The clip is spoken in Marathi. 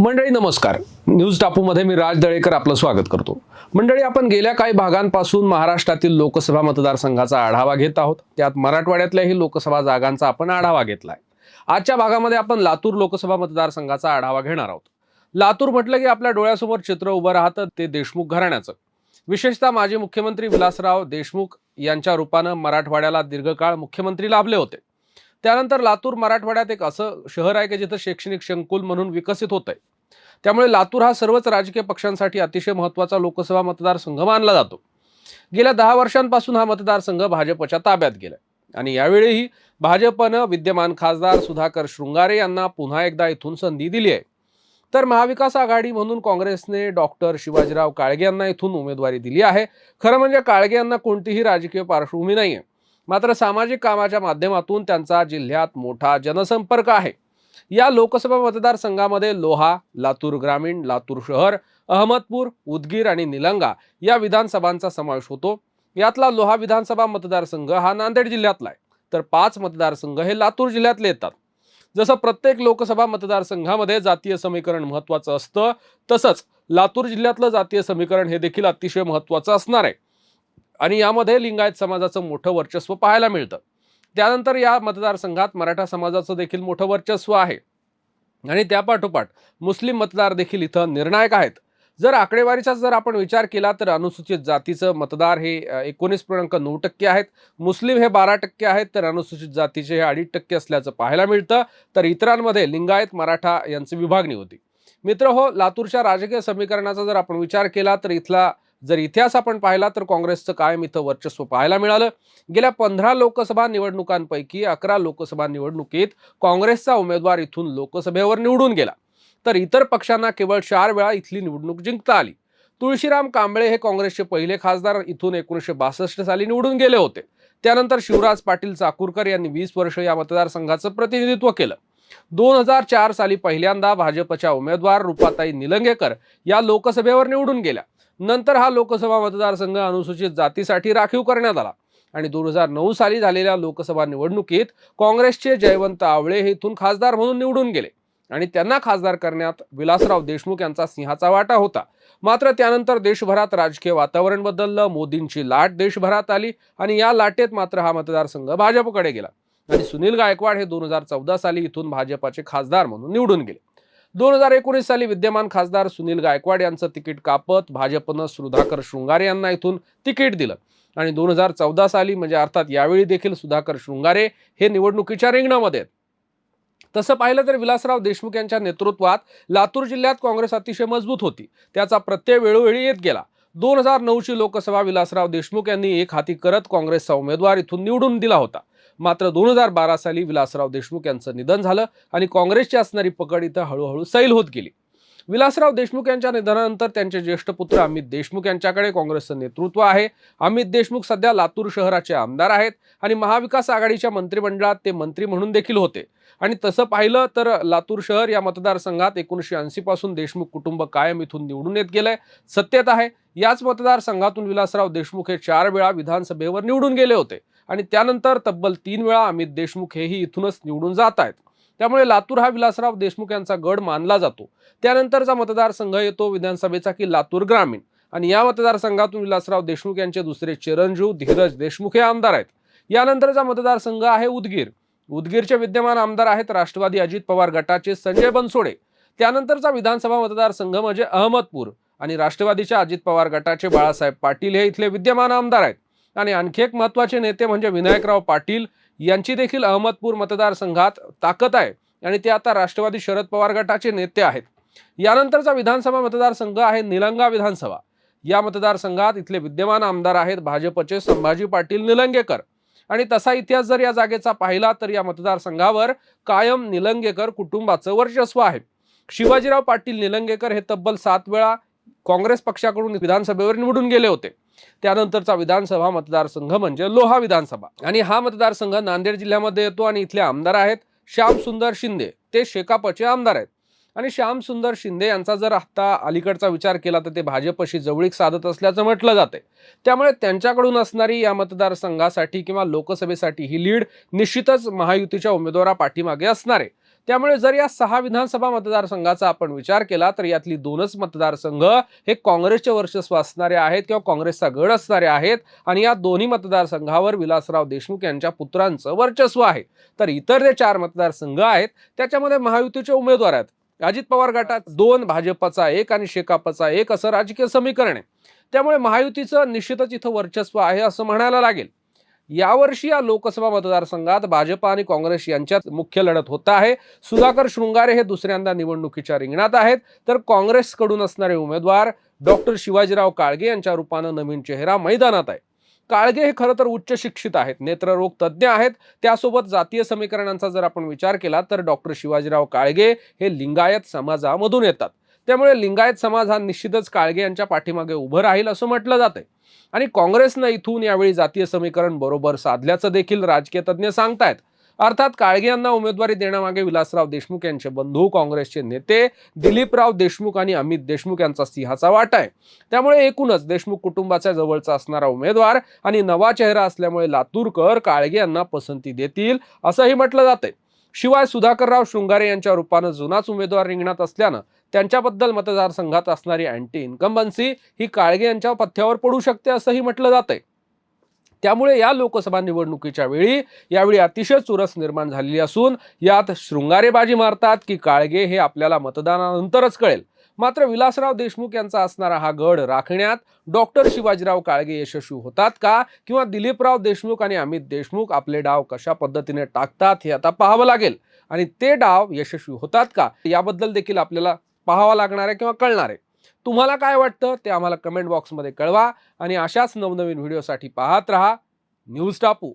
मंडळी नमस्कार. न्यूज टापूमध्ये मी राज दळेकर आपलं स्वागत करतो. मंडळी आपण गेल्या काही भागांपासून महाराष्ट्रातील लोकसभा मतदारसंघाचा आढावा घेत आहोत. त्यात मराठवाड्यातल्याही लोकसभा जागांचा आपण आढावा घेतलाय. आजच्या भागामध्ये आपण लातूर लोकसभा मतदारसंघाचा आढावा घेणार आहोत. लातूर म्हटलं की आपल्या डोळ्यासमोर चित्र उभं राहतं ते देशमुख घराण्याचं. विशेषतः माजी मुख्यमंत्री विलासराव देशमुख यांच्या रूपानं मराठवाड्याला दीर्घकाळ मुख्यमंत्री लाभले होते. त्यानंतर लातूर मराठवाड्यात एक असं शहर आहे की जिथं शैक्षणिक संकुल म्हणून विकसित होत आहे त्यामुळे लातूर हा सर्वच राजकीय पक्षांसाठी अतिशय महत्त्वाचा लोकसभा मतदारसंघ मानला जातो. गेल्या दहा वर्षांपासून हा मतदारसंघ भाजपच्या ताब्यात गेला आणि यावेळीही भाजपनं विद्यमान खासदार सुधाकर शृंगारे यांना पुन्हा एकदा इथून संधी दिली आहे. तर महाविकास आघाडी म्हणून काँग्रेसने डॉक्टर शिवाजीराव काळगे यांना इथून उमेदवारी दिली आहे. खरं म्हणजे काळगे यांना कोणतीही राजकीय पार्श्वभूमी नाही आहे मात्र सामाजिक कामाच्या माध्यमातून त्यांचा जिल्ह्यात मोठा जनसंपर्क आहे. या लोकसभा मतदारसंघामध्ये लोहा लातूर ग्रामीण लातूर शहर अहमदपूर उदगीर आणि निलंगा या विधानसभांचा समावेश होतो. यातला लोहा विधानसभा मतदारसंघ हा नांदेड जिल्ह्यातला आहे. तर पाच मतदारसंघ हे लातूर जिल्ह्यातले येतात. जसं प्रत्येक लोकसभा मतदारसंघामध्ये जातीय समीकरण महत्त्वाचं असतं तसंच लातूर जिल्ह्यातलं जातीय समीकरण हे देखील अतिशय महत्वाचं असणार आहे. आणि यामध्ये लिंगायत समाजाचं मोठं वर्चस्व पाहायला मिळतं. त्यानंतर या मतदारसंघात मराठा समाजाचं देखील मोठं वर्चस्व आहे. आणि त्यापाठोपाठ मुस्लिम मतदार देखील इथं निर्णायक आहेत. जर आकडेवारीचा जर आपण विचार केला तर अनुसूचित जातीचं मतदार हे एकोणीस पूर्णांक नऊ टक्के आहेत. मुस्लिम हे बारा टक्के आहेत तर अनुसूचित जातीचे हे अडीच टक्के असल्याचं पाहायला मिळतं. तर इतरांमध्ये लिंगायत मराठा यांची विभागणी होती. मित्र हो लातूरच्या राजकीय समीकरणाचा जर आपण विचार केला तर इथला जर इतिहास आपण पाहिला तर काँग्रेसचं कायम इथं वर्चस्व पाहायला मिळालं. गेल्या पंधरा लोकसभा निवडणुकांपैकी अकरा लोकसभा निवडणुकीत काँग्रेसचा उमेदवार इथून लोकसभेवर निवडून गेला. तर इतर पक्षांना केवळ चार वेळा इथली निवडणूक जिंकता आली. तुळशीराम कांबळे हे काँग्रेसचे पहिले खासदार इथून एकोणीसशे बासष्ट साली निवडून गेले होते. त्यानंतर शिवराज पाटील चाकूरकर यांनी वीस वर्ष या मतदारसंघाचं प्रतिनिधित्व केलं. दोन हजार चार साली पहिल्यांदा भाजपच्या उमेदवार रुपाताई निलंगेकर या लोकसभेवर निवडून गेल्या. नंतर हा लोकसभा मतदारसंघ अनुसूचित जातीसाठी राखीव करण्यात आला. आणि दोन हजार नऊ साली झालेल्या लोकसभा निवडणुकीत काँग्रेसचे जयवंत आवळे हे इथून खासदार म्हणून निवडून गेले. आणि त्यांना खासदार करण्यात विलासराव देशमुख यांचा सिंहाचा वाटा होता. मात्र त्यानंतर देशभरात राजकीय वातावरण बदललं मोदींची लाट देशभरात आली आणि या लाटेत मात्र हा मतदारसंघ भाजपकडे गेला. आणि सुनील गायकवाड हे दोन हजार चौदा साली इथून भाजपाचे खासदार म्हणून निवडून गेले. दोन हजार एकोणीस साली विद्यमान खासदार सुनील गायकवाड यांचं तिकीट कापत भाजपनं सुधाकर शृंगारे यांना इथून तिकीट दिलं. आणि दोन हजार चौदा साली म्हणजे अर्थात यावेळी देखील सुधाकर शृंगारे हे निवडणुकीच्या रिंगणामध्ये आहेत. तसं पाहिलं तर विलासराव देशमुख यांच्या नेतृत्वात लातूर जिल्ह्यात काँग्रेस अतिशय मजबूत होती. त्याचा प्रत्यय वेळोवेळी येत गेला. दोन हजार नऊची लोकसभा विलासराव देशमुख यांनी एक हाती करत काँग्रेसचा उमेदवार इथून निवडून दिला होता. मात्र दोन हजार बारा साली विलासराव देशमुख यांचं निधन झालं आणि काँग्रेसची असणारी पकड इथं हळूहळू सैल होत गेली. विलासराव देशमुख यांच्या निधनानंतर त्यांचे ज्येष्ठ पुत्र अमित देशमुख यांच्याकडे काँग्रेसचं नेतृत्व आहे. अमित देशमुख सध्या लातूर शहराचे आमदार आहेत आणि महाविकास आघाडीच्या मंत्रिमंडळात ते मंत्री म्हणून देखील होते. आणि तसं पाहिलं तर लातूर शहर या मतदारसंघात एकोणीसशे ऐंशी पासून देशमुख कुटुंब कायम इथून निवडून येत गेलंय. सत्तेत आहे. याच मतदारसंघातून विलासराव देशमुख हे चार वेळा विधानसभेवर निवडून गेले होते. आणि त्यानंतर तब्बल तीन वेळा अमित देशमुख हेही इथूनच निवडून जात आहेत. त्यामुळे लातूर हा विलासराव देशमुख यांचा गड मानला जातो. त्यानंतरचा मतदारसंघ येतो विधानसभेचा की लातूर ग्रामीण. आणि या मतदारसंघातून विलासराव देशमुख यांचे दुसरे चिरंजीव धीरज देशमुख हे आमदार आहेत. यानंतरचा मतदारसंघ आहे उदगीर. उदगीरचे विद्यमान आमदार आहेत राष्ट्रवादी अजित पवार गटाचे संजय बनसोडे. त्यानंतरचा विधानसभा मतदारसंघ म्हणजे अहमदपूर. आणि राष्ट्रवादीच्या अजित पवार गटाचे बाळासाहेब पाटील हे इथले विद्यमान आमदार आहेत. आणि आणखी एक महत्त्वाचे नेते म्हणजे विनायकराव पाटील यांची देखील अहमदपूर मतदारसंघात ताकद आहे आणि ते आता राष्ट्रवादी शरद पवार गटाचे नेते आहेत. यानंतरचा विधानसभा मतदारसंघ आहे निलंगा विधानसभा. या मतदारसंघात इथले विद्यमान आमदार आहेत भाजपचे संभाजी पाटील निलंगेकर. आणि तसा इतिहास जर या जागेचा पाहिला तर या मतदारसंघावर कायम निलंगेकर कुटुंबाचं वर्चस्व आहे. शिवाजीराव पाटील निलंगेकर हे तब्बल सात वेळा काँग्रेस पक्षाकडून विधानसभेवर निवडून गेले होते. त्यानंतरचा विधानसभा मतदारसंघ म्हणजे लोहा विधानसभा. आणि हा मतदारसंघ नांदेड जिल्ह्यामध्ये येतो आणि इथले आमदार आहेत श्याम सुंदर शिंदे. ते शेकापचे आमदार आहेत. आणि श्याम सुंदर शिंदे यांचा जर आता अलीकडचा विचार केला तर ते भाजपशी जवळीक साधत असल्याचं म्हटलं जाते. त्यामुळे त्यांच्याकडून असणारी या मतदारसंघासाठी किंवा लोकसभेसाठी ही लीड निश्चितच महायुतीच्या उमेदवारा पाठीमागे असणार आहे. त्यामुळे जर या सहा विधानसभा मतदारसंघाचा आपण विचार केला तर यातली दोनच मतदारसंघ हे काँग्रेसचे वर्चस्व असणारे आहेत किंवा काँग्रेसचा गड असणारे आहेत आणि या दोन्ही मतदारसंघावर विलासराव देशमुख यांच्या पुत्रांचं वर्चस्व आहे. तर इतर जे चार मतदारसंघ आहेत त्याच्यामध्ये महायुतीचे उमेदवार आहेत. अजित पवार गटात दोन भाजपचा एक आणि शेकापचा एक असं राजकीय समीकरण आहे. त्यामुळे महायुतीचं निश्चितच इथं वर्चस्व आहे असं म्हणायला लागेल. यावर्षी या लोकसभा मतदारसंघात भाजप आणि काँग्रेस यांच्यात मुख्य लढत होत आहे. सुधाकर शृंगारे हे दुसऱ्यांदा निवडणुकीच्या रिंगणात आहेत. तर काँग्रेसकडून असणारे उमेदवार डॉक्टर शिवाजीराव काळगे यांच्या रूपानं नवीन चेहरा मैदानात आहे. काळगे हे खरं तर उच्च शिक्षित आहेत नेत्ररोग तज्ज्ञ आहेत. त्यासोबत जातीय समीकरणांचा जर आपण विचार केला तर डॉक्टर शिवाजीराव काळगे हे लिंगायत समाजामधून येतात. त्यामुळे लिंगायत समाज हा निश्चितच काळगे यांच्या पाठीमागे उभं राहील असं म्हटलं जातंय. आणि काँग्रेसनं इथून यावेळी जातीय समीकरण बरोबर साधल्याचं देखील राजकीय तज्ज्ञ सांगतायत. अर्थात काळगे यांना उमेदवारी देण्यामागे विलासराव देशमुख यांचे बंधू काँग्रेसचे नेते दिलीपराव देशमुख आणि अमित देशमुख यांचा सिंहाचा वाटा आहे. त्यामुळे एकूणच देशमुख कुटुंबाच्या जवळचा असणारा उमेदवार आणि नवा चेहरा असल्यामुळे लातूरकर काळगे यांना पसंती देतील असंही म्हटलं जातंय. शिवाय सुधाकरराव शृंगारे यांच्या रूपानं जुनाच उमेदवार रिंगणात असल्यानं त्यांच्याबद्दल मतदारसंघात असणारी अँटी इन्कम्बन्सी ही काळगे यांच्या पथ्यावर पडू शकते असंही म्हटलं जातंय. त्यामुळे या लोकसभा निवडणुकीच्या वेळी यावेळी अतिशय चुरस निर्माण झालेली असून यात शृंगारे बाजी मारतात की काळगे हे आपल्याला मतदानानंतरच कळेल. मात्र विलासराव देशमुख यांचा असणारा हा गड राखण्यात डॉक्टर शिवाजीराव काळगे यशस्वी होतात का? किंवा दिलीपराव देशमुख आणि अमित देशमुख आपले डाव कशा पद्धतीने टाकतात हे आता पाहावं लागेल. आणि ते डाव यशस्वी होतात का? याबद्दल देखील आपल्याला पाहावं लागणार आहे किंवा कळणार आहे. तुम्हाला काय वाटतं ते आम्हाला कमेंट बॉक्समध्ये कळवा. आणि अशाच नवनवीन व्हिडिओसाठी पाहत रहा. न्यूज टापू.